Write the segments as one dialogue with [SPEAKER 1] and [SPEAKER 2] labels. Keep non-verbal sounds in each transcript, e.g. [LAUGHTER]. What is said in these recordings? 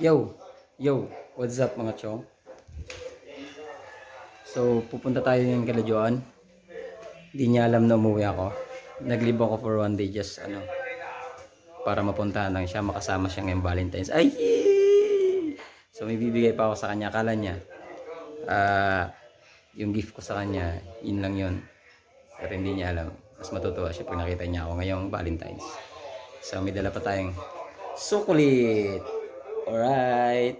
[SPEAKER 1] Yo! Yo! What's up mga chong? So, pupunta tayo ng Kalajuan. Hindi niya alam na umuwi ako. Naglibo ako for one day just ano para mapuntahan lang siya, makasama siya ngayong Valentine's. Ay! So, may bibigay pa ako sa kanya. Akala niya, ah, yung gift ko sa kanya, yun lang yun. Pero hindi niya alam. Mas matutuwa siya pag nakita niya ako ngayong Valentine's. So, may dala pa tayong sukulit. Alright.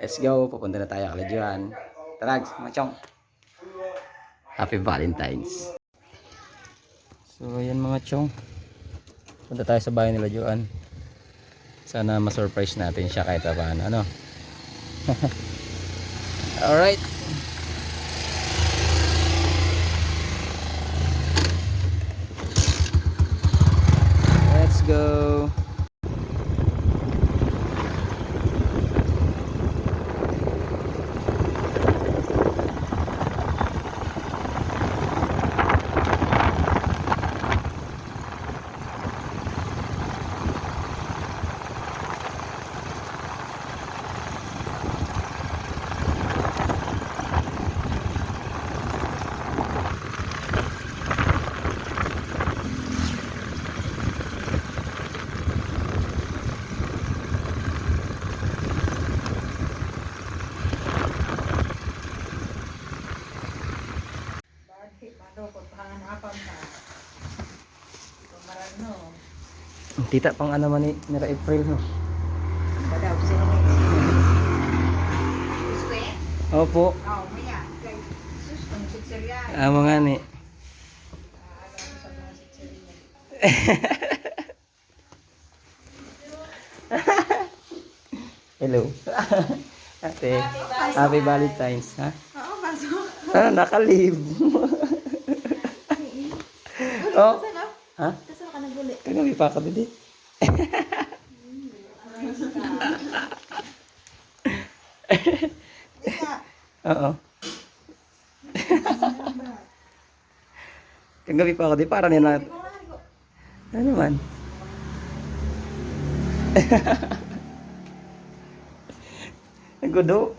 [SPEAKER 1] Let's go. Pupunta na tayo kalajuan. Tara, machong. Happy Valentine's. So, ayan mga chong. Punta tayo sa bahay nila Joan. Sana ma-surprise natin siya kahit paano. Ano? [LAUGHS] Alright. Let's go.
[SPEAKER 2] Bakit? Paano kung panganapan na?
[SPEAKER 1] Ang Tita pang ano man ni nila April no.
[SPEAKER 2] Badaw, Gusto eh?
[SPEAKER 1] Opo.
[SPEAKER 2] Oo, maya. Kay sus, kung siksirya.
[SPEAKER 1] Ah, mga ni.
[SPEAKER 2] Sa [LAUGHS] siksirya.
[SPEAKER 1] Hello. [LAUGHS] Ate. Happy Valentine's, ha?
[SPEAKER 2] Oo, pasok.
[SPEAKER 1] Ah, nakalib. [LAUGHS] oh. Ha?
[SPEAKER 2] Naguli. [LAUGHS] [LAUGHS]
[SPEAKER 1] Kagabi pa ako dito. Oo. Kagabi pa ako dito. Para nila. Ano man? [LAUGHS] Nagudo.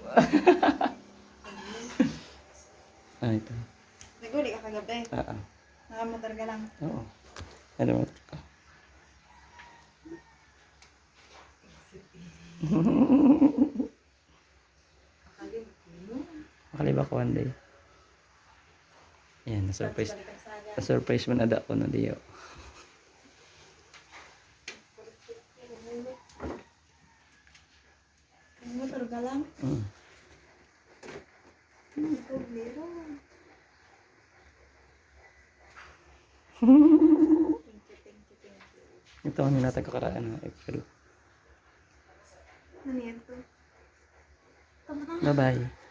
[SPEAKER 1] ah, ito.
[SPEAKER 2] Naguli ka kagabi.
[SPEAKER 1] Ah, ah.
[SPEAKER 2] Nakamotor ka lang.
[SPEAKER 1] Oo. Ano mo? Makalib ako one day. Yan, na-surprise. Na-surprise man ada ko na diyo.
[SPEAKER 2] Motor ka lang?
[SPEAKER 1] Mm.
[SPEAKER 2] Ko.
[SPEAKER 1] Ito ang natin kakaraan na April.
[SPEAKER 2] Ano to?
[SPEAKER 1] Bye-bye.